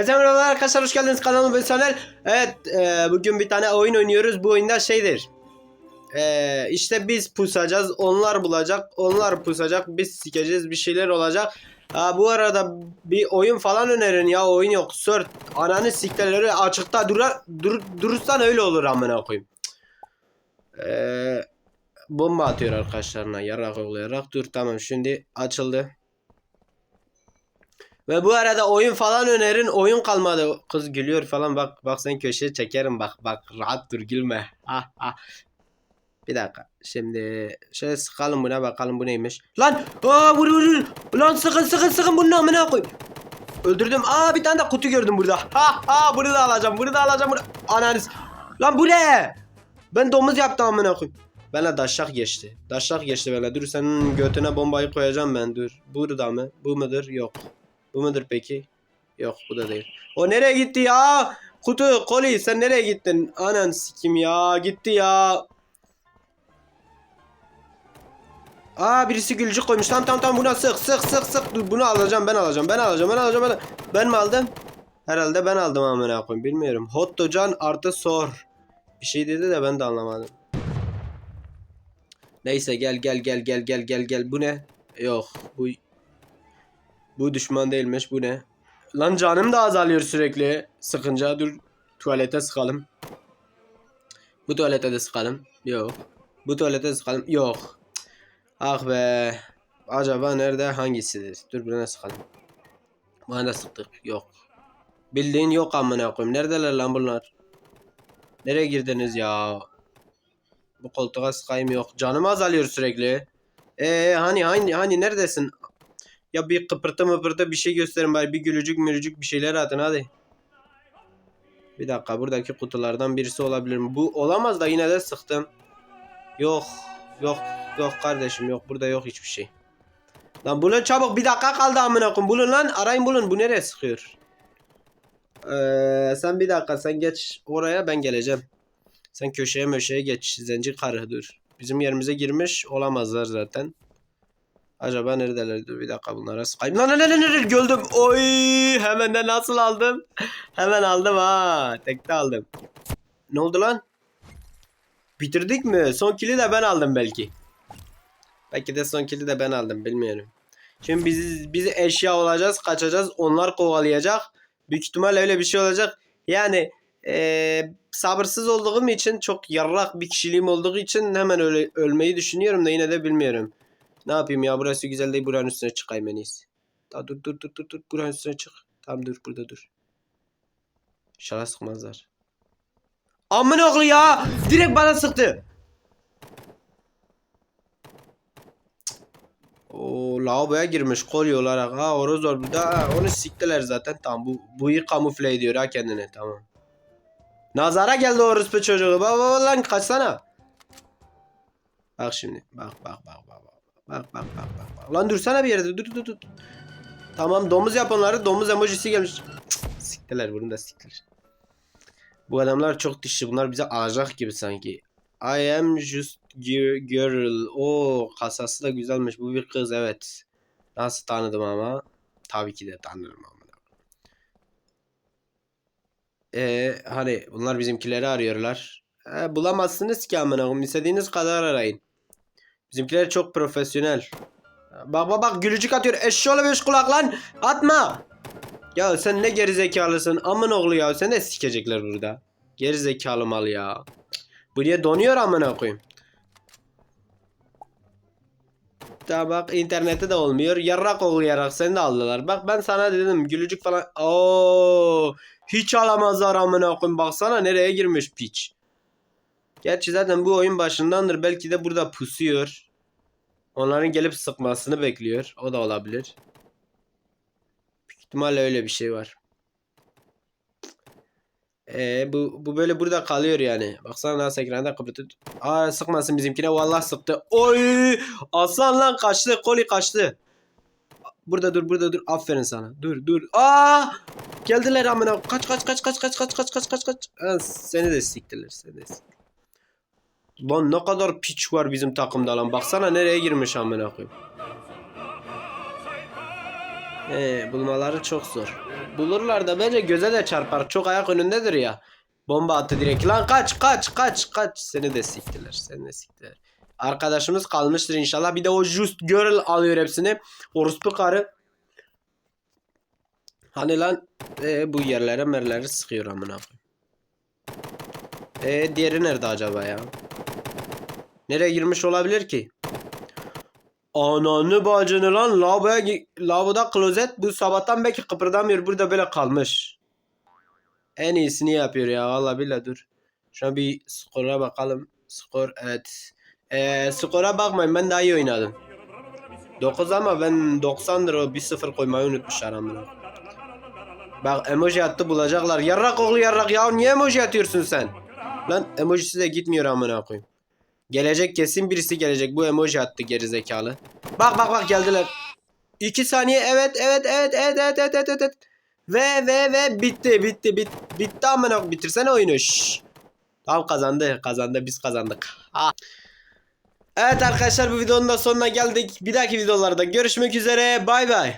Herkese merhabalar arkadaşlar hoş geldiniz kanalıma ben Soner. Evet e, bugün bir tane oyun oynuyoruz. Bu oyunda şeydir. E, işte biz pusacağız. Onlar bulacak. Onlar pusacak. Biz sikeceğiz. Bir şeyler olacak. Ha, bu arada bir oyun falan önerin ya. Oyun yok. Sört. Ananı sikteleri açıkta durar, dur, durursan öyle olur amına koyayım. E, bomba atıyor arkadaşlarına. Yarak olarak. Dur tamam şimdi açıldı. Ve bu arada oyun falan önerin oyun kalmadı. Kız gülüyor falan bak bak sen köşeye çekerim bak bak rahat dur gülme. Ah ah. Bir dakika. Şimdi şöyle sıkalım buna bakalım bu neymiş. Lan! Aa vur vur vur. Lan sıkın sıkın sıkın bunun amına koy. Öldürdüm. Aa bir tane de kutu gördüm burada. Ha ha bunu da alacağım. Bunu da alacağım. Bunu... Ananız. Lan bu ne? Ben domuz yaptım amına koy. Benle daşak geçti. Daşak geçti benle. Dur senin götüne bombayı koyacağım ben dur. Burada mı? Bu mudur? Yok. Bu mudur peki? Yok bu da değil. O nereye gitti ya? Kutu, koli sen nereye gittin? Anan sikim ya gitti ya. Aa birisi gülücük koymuş. Tamam tamam tamam buna sık sık sık sık. Dur bunu alacağım ben alacağım ben alacağım ben alacağım ben Ben mi aldım? Herhalde ben aldım amına koyayım bilmiyorum. Hot docan artı sor. Bir şey dedi de ben de anlamadım. Neyse gel gel gel gel gel gel gel. Bu ne? Yok bu bu düşman değilmiş. Bu ne? Lan canım da azalıyor sürekli. Sıkınca dur. Tuvalete sıkalım. Bu tuvalete de sıkalım. Yok. Bu tuvalete sıkalım. Yok. Ah be. Acaba nerede hangisidir? Dur birine sıkalım. Bana da sıktık. Yok. Bildiğin yok amına koyayım. Neredeler lan bunlar? Nereye girdiniz ya? Bu koltuğa sıkayım yok. Canım azalıyor sürekli. Ee hani hani hani neredesin? Ya bir kıpırtı mıpırtı bir şey gösterin bari. Bir gülücük mürücük bir şeyler atın hadi. Bir dakika buradaki kutulardan birisi olabilir mi? Bu olamaz da yine de sıktım. Yok. Yok. Yok kardeşim yok. Burada yok hiçbir şey. Lan bulun çabuk. Bir dakika kaldı amına koyayım. Bulun lan. Arayın bulun. Bu nereye sıkıyor? Ee, sen bir dakika sen geç oraya ben geleceğim. Sen köşeye möşeye geç. Zenci karı dur. Bizim yerimize girmiş olamazlar zaten. Acaba neredeler? Dur bir dakika bunlara sıkayım. Lan lan lan lan gördüm. Oy hemen de nasıl aldım? Hemen aldım ha. Tekte aldım. Ne oldu lan? Bitirdik mi? Son kili de ben aldım belki. Belki de son kili de ben aldım bilmiyorum. Şimdi biz biz eşya olacağız, kaçacağız. Onlar kovalayacak. Büyük ihtimalle öyle bir şey olacak. Yani eee, sabırsız olduğum için çok yarrak bir kişiliğim olduğu için hemen öyle ölmeyi düşünüyorum da yine de bilmiyorum. Ne yapayım ya burası güzel değil buranın üstüne çıkayım en iyisi. Daha dur dur dur dur dur buranın üstüne çık. Tamam dur burada dur. İnşallah sıkmazlar. Amına oğlu ya! Direkt bana sıktı. O lavaboya girmiş kolye olarak. Ha horoz. Ha, onu siktiler zaten. Tamam bu bu iyi kamufle ediyor ha kendini. Tamam. Nazara geldi orospu çocuğu. Bak lan kaçsana. Bak şimdi. Bak bak bak bak. bak. Bak bak bak bak. bak. Lan dursana bir yerde. Dur dur dur. Tamam domuz yap onları. Domuz emojisi gelmiş. Siktiler bunu da siktiler. Bu adamlar çok dişli. Bunlar bize alacak gibi sanki. I am just gi- girl. O kasası da güzelmiş. Bu bir kız evet. Nasıl tanıdım ama? Tabii ki de tanırım ama. Ee, hani bunlar bizimkileri arıyorlar. Ee, bulamazsınız ki amına. İstediğiniz kadar arayın. Bizimkiler çok profesyonel. Bak bak bak gülücük atıyor. Eşşoğlu beş kulak lan. Atma. Ya sen ne gerizekalısın. Amın oğlu ya. Sen de sikecekler burada. Gerizekalı mal ya. Bu niye donuyor amına koyayım. Da bak internette de olmuyor. Yarrak oğlu yarrak seni de aldılar. Bak ben sana dedim gülücük falan. Oo, hiç alamazlar amına koyayım. Baksana nereye girmiş piç. Gerçi zaten bu oyun başındandır. Belki de burada pusuyor. Onların gelip sıkmasını bekliyor. O da olabilir. Büyük ihtimalle öyle bir şey var. Ee, bu, bu böyle burada kalıyor yani. Baksana nasıl ekranda kapatıp. Aa sıkmasın bizimkine. Vallahi sıktı. Oy! Aslan lan kaçtı. Koli kaçtı. Burada dur burada dur. Aferin sana. Dur dur. Aa! Geldiler amına. Kaç kaç kaç kaç kaç kaç kaç kaç kaç kaç. Seni de siktiler. Seni de siktiler. Lan ne kadar piç var bizim takımda lan. Baksana nereye girmiş amına koyayım. He, bulmaları çok zor. Bulurlar da bence göze de çarpar. Çok ayak önündedir ya. Bomba attı direkt. Lan kaç kaç kaç kaç. Seni de siktiler. Seni de siktiler. Arkadaşımız kalmıştır inşallah. Bir de o Just Girl alıyor hepsini. Orospu karı. Hani lan e, bu yerlere merleri sıkıyor amına koyayım. E diğeri nerede acaba ya? Nereye girmiş olabilir ki? Ananı bacını lan lavaboya lavaboda klozet bu sabahtan belki kıpırdamıyor burada böyle kalmış. En iyisini yapıyor ya valla bile dur. Şuna bir skora bakalım. Skor evet. Ee, skora bakmayın ben daha iyi oynadım. 9 ama ben 90'dır o 1-0 koymayı unutmuşlar amına. Bak emoji attı bulacaklar. Yarrak oğlu yarrak ya niye emoji atıyorsun sen? Lan emojisi de gitmiyor amına koyayım. Gelecek kesin birisi gelecek. Bu emoji attı gerizekalı. Bak bak bak geldiler. 2 saniye evet evet evet evet evet evet evet evet. Ve ve ve bitti bitti bit, bitti amına bitirsene oyunu. Şşş. Tamam kazandı kazandı biz kazandık. Ha. Evet arkadaşlar bu videonun da sonuna geldik. Bir dahaki videolarda görüşmek üzere. Bay bay.